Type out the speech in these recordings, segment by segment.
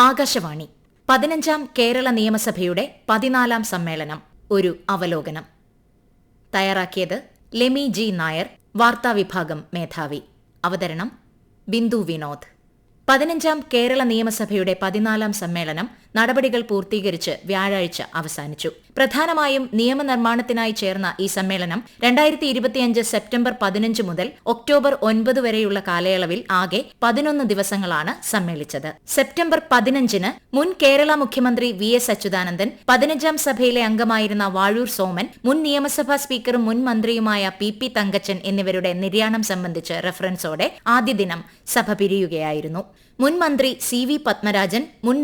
ആകാശവാണി. പതിനഞ്ചാം കേരള നിയമസഭയുടെ പതിനാലാം സമ്മേളനം. ഒരു അവലോകനം. തയ്യാറാക്കിയത് ലെമി ജി നായർ വാർത്താവിഭാഗം മേധാവി. അവതരണം ബിന്ദു വിനോദ്. പതിനഞ്ചാം കേരള നിയമസഭയുടെ പതിനാലാം സമ്മേളനം നടപടികൾ പൂർത്തീകരിച്ച് വ്യാഴാഴ്ച അവസാനിച്ചു. പ്രധാനമായും നിയമനിർമ്മാണത്തിനായി ചേർന്ന ഈ സമ്മേളനം രണ്ടായിരത്തി ഇരുപത്തിയഞ്ച് സെപ്റ്റംബർ പതിനഞ്ച് മുതൽ ഒക്ടോബർ ഒൻപത് വരെയുള്ള കാലയളവിൽ ആകെ പതിനൊന്ന് ദിവസങ്ങളാണ് സമ്മേളിച്ചത്. സെപ്റ്റംബർ പതിനഞ്ചിന് മുൻ കേരള മുഖ്യമന്ത്രി വി എസ് അച്യുതാനന്ദൻ പതിനഞ്ചാം സഭയിലെ അംഗമായിരുന്ന വാഴൂർ സോമൻ മുൻ നിയമസഭാ സ്പീക്കറും മുൻ മന്ത്രിയുമായ പി പി തങ്കച്ചൻ എന്നിവരുടെ നിര്യാണം സംബന്ധിച്ച് റഫറൻസോടെ ആദ്യ ദിനം സഭ പിരിയുകയായിരുന്നു. മുൻ മന്ത്രി സി വി പത്മരാജൻ മുൻ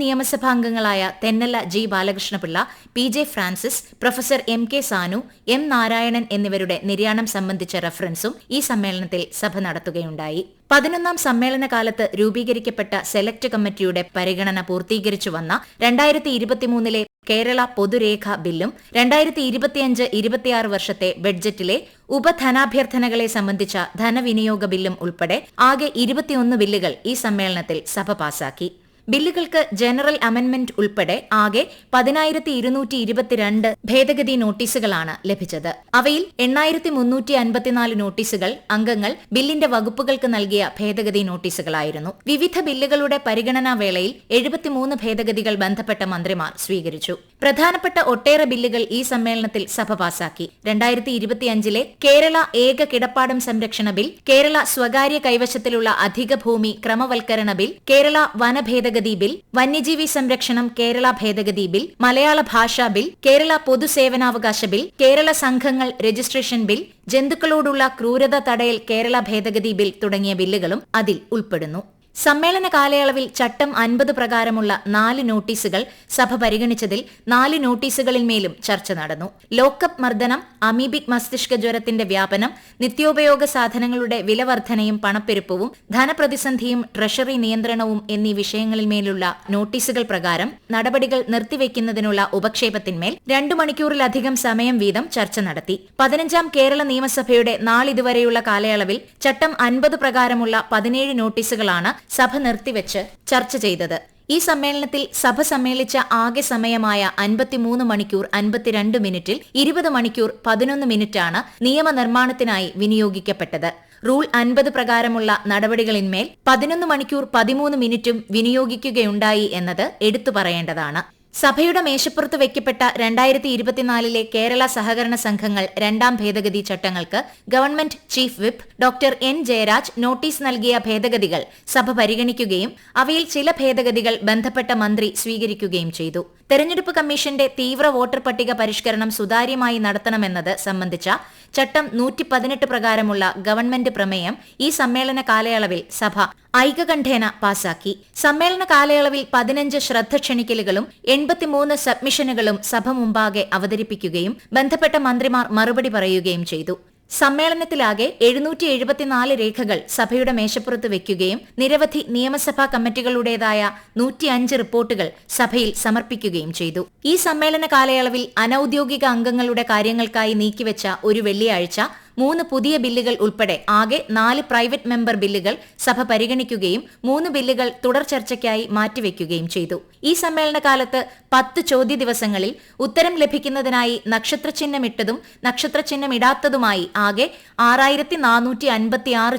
നിയമസഭാംഗങ്ങളായ Thennala G Balakrishnapillai P J Francis professor M K Sanu M Narayanan എന്നിവരുടെ നിര്യാണം സംബന്ധിച്ച റഫറൻസും ഈ സമ്മേളനത്തിൽ സഭ നടത്തുകയുണ്ടായി. പതിനൊന്നാം സമ്മേളന കാലത്ത് രൂപീകരിക്കപ്പെട്ട സെലക്ട് കമ്മിറ്റിയുടെ പരിഗണന പൂർത്തീകരിച്ചു വന്ന രണ്ടായിരത്തി ഇരുപത്തിമൂന്നിലെ കേരള പൊതുരേഖ ബില്ലും രണ്ടായിരത്തി ഇരുപത്തിയഞ്ച് ഇരുപത്തിയാറ് വർഷത്തെ ബഡ്ജറ്റിലെ ഉപധനാഭ്യർത്ഥനകളെ സംബന്ധിച്ച ധനവിനിയോഗ ബില്ലും ഉൾപ്പെടെ ആകെ ഇരുപത്തിയൊന്ന് ബില്ലുകൾ ഈ സമ്മേളനത്തിൽ സഭ പാസാക്കി. ബില്ലുകൾക്ക് ജനറൽ അമെന്റ്മെന്റ് ഉൾപ്പെടെ ആകെ പതിനായിരത്തി ഇരുന്നൂറ്റി ഇരുപത്തിരണ്ട് ഭേദഗതി നോട്ടീസുകളാണ് ലഭിച്ചത്. അവയിൽ എണ്ണായിരത്തി മുന്നൂറ്റി അൻപത്തിനാല് നോട്ടീസുകൾ അംഗങ്ങൾ ബില്ലിന്റെ വകുപ്പുകൾക്ക് നൽകിയ ഭേദഗതി നോട്ടീസുകളായിരുന്നു. വിവിധ ബില്ലുകളുടെ പരിഗണനാ വേളയിൽ എഴുപത്തിമൂന്ന് ഭേദഗതികൾ ബന്ധപ്പെട്ട മന്ത്രിമാർ സ്വീകരിച്ചു. പ്രധാനപ്പെട്ട ഒട്ടേറെ ബില്ലുകൾ ഈ സമ്മേളനത്തിൽ സഭ പാസാക്കി. രണ്ടായിരത്തി ഇരുപത്തിയഞ്ചിലെ കേരള ഏക കിടപ്പാടം സംരക്ഷണ ബിൽ കേരള സ്വകാര്യ കൈവശത്തിലുള്ള അധിക ഭൂമി ക്രമവൽക്കരണ ബിൽ കേരള വനഭേദഗതി ബിൽ വന്യജീവി സംരക്ഷണം കേരള ഭേദഗതി ബിൽ മലയാള ഭാഷാ ബിൽ കേരള പൊതുസേവനാവകാശ ബിൽ കേരള സംഘങ്ങൾ രജിസ്ട്രേഷൻ ബിൽ ജന്തുക്കളോടുള്ള ക്രൂരത തടയൽ കേരള ഭേദഗതി ബിൽ തുടങ്ങിയ ബില്ലുകളും അതിൽ ഉൾപ്പെടുന്നു. സമ്മേളന കാലയളവിൽ ചട്ടം അൻപത് പ്രകാരമുള്ള നാല് നോട്ടീസുകൾ സഭ പരിഗണിച്ചതിൽ നാല് നോട്ടീസുകളിന്മേലും ചർച്ച നടന്നു. ലോക്കപ്പ് മർദ്ദനം അമീബിക് മസ്തിഷ്ക ജ്വരത്തിന്റെ വ്യാപനം നിത്യോപയോഗ സാധനങ്ങളുടെ വിലവർദ്ധനയും പണപ്പെരുപ്പവും ധനപ്രതിസന്ധിയും ട്രഷറി നിയന്ത്രണവും എന്നീ വിഷയങ്ങളിന്മേലുള്ള നോട്ടീസുകൾ പ്രകാരം നടപടികൾ നിർത്തിവെക്കുന്നതിനുള്ള ഉപക്ഷേപത്തിന്മേൽ രണ്ടു മണിക്കൂറിലധികം സമയം വീതം ചർച്ച നടത്തി. പതിനഞ്ചാം കേരള നിയമസഭയുടെ നാളിതുവരെയുള്ള കാലയളവിൽ ചട്ടം അൻപത് പ്രകാരമുള്ള പതിനേഴ് നോട്ടീസുകളാണ് സഭ നിർത്തിവെച്ച് ചർച്ച ചെയ്തത്. ഈ സമ്മേളനത്തിൽ സഭ സമ്മേളിച്ച ആകെ സമയമായ അൻപത്തിമൂന്ന് മണിക്കൂർ അൻപത്തിരണ്ട് മിനിറ്റിൽ ഇരുപത് മണിക്കൂർ പതിനൊന്ന് മിനിറ്റാണ് നിയമനിർമ്മാണത്തിനായി വിനിയോഗിക്കപ്പെട്ടത്. റൂൾ അൻപത് പ്രകാരമുള്ള നടപടികളിന്മേൽ പതിനൊന്ന് മണിക്കൂർ പതിമൂന്ന് മിനിറ്റും വിനിയോഗിക്കുകയുണ്ടായി എന്നത് എടുത്തു പറയേണ്ടതാണ്. സഭയുടെ മേശപ്പുറത്ത് വയ്ക്കപ്പെട്ട രണ്ടായിരത്തി ഇരുപത്തിനാലിലെ കേരള സഹകരണ സംഘങ്ങൾ രണ്ടാം ഭേദഗതി ചട്ടങ്ങൾക്ക് government chief whip doctor N Jayaraj notice നൽകിയ ഭേദഗതികൾ സഭ പരിഗണിക്കുകയും അവയിൽ ചില ഭേദഗതികൾ ബന്ധപ്പെട്ട മന്ത്രി സ്വീകരിക്കുകയും ചെയ്തു. തെരഞ്ഞെടുപ്പ് കമ്മീഷന്റെ തീവ്ര വോട്ടർ പട്ടിക പരിഷ്കരണം സുതാര്യമായി നടത്തണമെന്നത് സംബന്ധിച്ച ചട്ടം നൂറ്റി പതിനെട്ട് പ്രകാരമുള്ള ഗവൺമെന്റ് പ്രമേയം ഈ സമ്മേളന കാലയളവിൽ സഭ ഐകകണ്ഠേന പാസാക്കി. സമ്മേളന കാലയളവിൽ പതിനഞ്ച് ശ്രദ്ധ ക്ഷണിക്കലുകളും എൺപത്തിമൂന്ന് സബ്മിഷനുകളും സഭ മുമ്പാകെ അവതരിപ്പിക്കുകയും ബന്ധപ്പെട്ട മന്ത്രിമാർ മറുപടി പറയുകയും ചെയ്തു. സമ്മേളനത്തിലാകെ എഴുന്നൂറ്റി എഴുപത്തിനാല് രേഖകൾ സഭയുടെ മേശപ്പുറത്ത് വെക്കുകയും നിരവധി നിയമസഭാ കമ്മിറ്റികളുടേതായ നൂറ്റിയഞ്ച് റിപ്പോർട്ടുകൾ സഭയിൽ സമർപ്പിക്കുകയും ചെയ്തു. ഈ സമ്മേളന കാലയളവിൽ അനൌദ്യോഗിക അംഗങ്ങളുടെ കാര്യങ്ങൾക്കായി നീക്കിവെച്ച ഒരു വെള്ളിയാഴ്ച മൂന്ന് പുതിയ ബില്ലുകൾ ഉൾപ്പെടെ ആകെ നാല് പ്രൈവറ്റ് മെമ്പർ ബില്ലുകൾ സഭ പരിഗണിക്കുകയും മൂന്ന് ബില്ലുകൾ തുടർ ചർച്ചയ്ക്കായി മാറ്റിവെക്കുകയും ചെയ്തു. ഈ സമ്മേളന കാലത്ത് പത്ത് ചോദ്യ ദിവസങ്ങളിൽ ഉത്തരം ലഭിക്കുന്നതിനായി നക്ഷത്രചിഹ്നമിട്ടതും നക്ഷത്രചിഹ്നമിടാത്തതുമായി ആകെ ആറായിരത്തി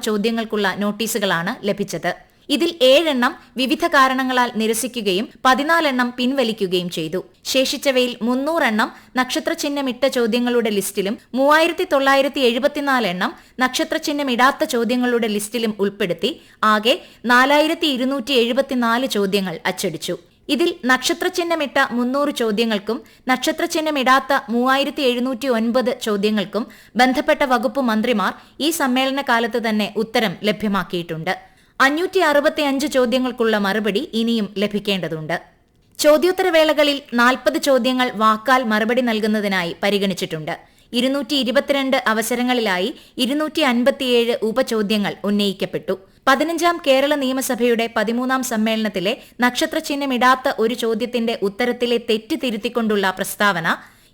ചോദ്യങ്ങൾക്കുള്ള നോട്ടീസുകളാണ് ലഭിച്ചത്. ഇതിൽ ഏഴെണ്ണം വിവിധ കാരണങ്ങളാൽ നിരസിക്കുകയും പതിനാലെണ്ണം പിൻവലിക്കുകയും ചെയ്തു. ശേഷിച്ചവയിൽ മുന്നൂറെണ്ണം നക്ഷത്രചിഹ്നമിട്ട ചോദ്യങ്ങളുടെ ലിസ്റ്റിലും മൂവായിരത്തി തൊള്ളായിരത്തി എഴുപത്തിനാല് എണ്ണം നക്ഷത്രചിഹ്നമിടാത്ത ചോദ്യങ്ങളുടെ ലിസ്റ്റിലും ഉൾപ്പെടുത്തി ആകെ നാലായിരത്തി ഇരുന്നൂറ്റി എഴുപത്തിനാല് ചോദ്യങ്ങൾ അച്ചടിച്ചു. ഇതിൽ നക്ഷത്രചിഹ്നമിട്ട മുന്നൂറ് ചോദ്യങ്ങൾക്കും നക്ഷത്രചിഹ്നമിടാത്ത മൂവായിരത്തി എഴുന്നൂറ്റി ഒൻപത് ചോദ്യങ്ങൾക്കും ബന്ധപ്പെട്ട വകുപ്പ് മന്ത്രിമാർ ഈ സമ്മേളന കാലത്ത് തന്നെ ഉത്തരം ലഭ്യമാക്കിയിട്ടുണ്ട്. അഞ്ഞൂറ്റി അറുപത്തി അഞ്ച് ചോദ്യങ്ങൾക്കുള്ള മറുപടി ഇനിയും ലഭിക്കേണ്ടതുണ്ട്. ചോദ്യോത്തരവേളകളിൽ നാൽപ്പത് ചോദ്യങ്ങൾ വാക്കാൽ മറുപടി നൽകുന്നതിനായി പരിഗണിച്ചിട്ടുണ്ട്. ഇരുന്നൂറ്റി ഇരുപത്തിരണ്ട് അവസരങ്ങളിലായി ഇരുന്നൂറ്റി അൻപത്തിയേഴ് ഉപചോദ്യങ്ങൾ ഉന്നയിക്കപ്പെട്ടു. പതിനഞ്ചാം കേരള നിയമസഭയുടെ പതിമൂന്നാം സമ്മേളനത്തിലെ നക്ഷത്ര ചിഹ്നമിടാത്ത ഒരു ചോദ്യത്തിന്റെ ഉത്തരത്തിലെ തെറ്റ് തിരുത്തിക്കൊണ്ടുള്ള പ്രസ്താവന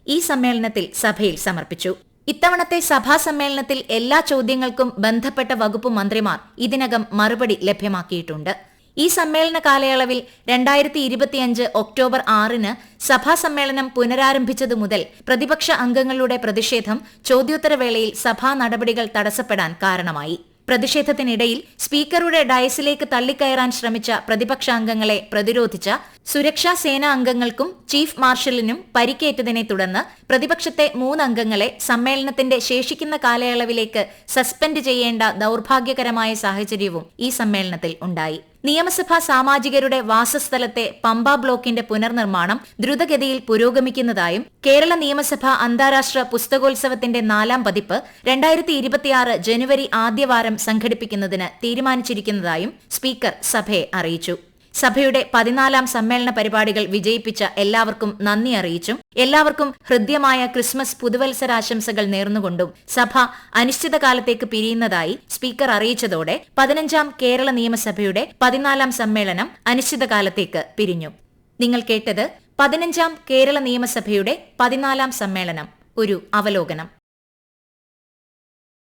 ഈ സമ്മേളനത്തിൽ സഭയിൽ സമർപ്പിച്ചു. ഇത്തവണത്തെ സഭാ സമ്മേളനത്തിൽ എല്ലാ ചോദ്യങ്ങൾക്കും ബന്ധപ്പെട്ട വകുപ്പ് മന്ത്രിമാർ ഇതിനകം മറുപടി ലഭ്യമാക്കിയിട്ടുണ്ട്. ഈ സമ്മേളന കാലയളവിൽ രണ്ടായിരത്തി ഇരുപത്തിയഞ്ച് ഒക്ടോബർ ആറിന് സഭാ സമ്മേളനം പുനരാരംഭിച്ചതു മുതൽ പ്രതിപക്ഷ അംഗങ്ങളുടെ പ്രതിഷേധം ചോദ്യോത്തരവേളയിൽ സഭാ നടപടികൾ തടസ്സപ്പെടാൻ കാരണമായി. പ്രതിഷേധത്തിനിടയിൽ സ്പീക്കറുടെ ഡയസിലേക്ക് തള്ളിക്കയറാൻ ശ്രമിച്ച പ്രതിപക്ഷാംഗങ്ങളെ പ്രതിരോധിച്ച സുരക്ഷാ സേനാ അംഗങ്ങൾക്കും ചീഫ് മാർഷലിനും പരിക്കേറ്റതിനെ തുടർന്ന് പ്രതിപക്ഷത്തെ മൂന്നംഗങ്ങളെ സമ്മേളനത്തിന്റെ ശേഷിക്കുന്ന കാലയളവിലേക്ക് സസ്പെൻഡ് ചെയ്യേണ്ട ദൌർഭാഗ്യകരമായ സാഹചര്യവും ഈ സമ്മേളനത്തിൽ ഉണ്ടായി. നിയമസഭാ സാമാജികരുടെ വാസസ്ഥലത്തെ പമ്പ ബ്ലോക്കിന്റെ പുനർനിർമ്മാണം ദ്രുതഗതിയിൽ പുരോഗമിക്കുന്നതായും കേരള നിയമസഭ അന്താരാഷ്ട്ര പുസ്തകോത്സവത്തിന്റെ നാലാം പതിപ്പ് രണ്ടായിരത്തി ഇരുപത്തിയാറ് ജനുവരി ആദ്യവാരം സംഘടിപ്പിക്കുന്നതിന് തീരുമാനിച്ചിരിക്കുന്നതായും സ്പീക്കർ സഭയെ അറിയിച്ചു. സഭയുടെ പതിനാലാം സമ്മേളന പരിപാടികൾ വിജയിപ്പിച്ച എല്ലാവർക്കും നന്ദി അറിയിച്ചും എല്ലാവർക്കും ഹൃദ്യമായ ക്രിസ്മസ് പുതുവത്സരാശംസകൾ നേർന്നുകൊണ്ടും സഭ അനിശ്ചിതകാലത്തേക്ക് പിരിയുന്നതായി സ്പീക്കർ അറിയിച്ചതോടെ പതിനഞ്ചാം കേരള നിയമസഭയുടെ പതിനാലാം സമ്മേളനം അനിശ്ചിതകാലത്തേക്ക് പിരിഞ്ഞു. നിങ്ങൾ കേട്ടത് പതിനഞ്ചാം കേരള നിയമസഭയുടെ പതിനാലാം സമ്മേളനം ഒരു അവലോകനം.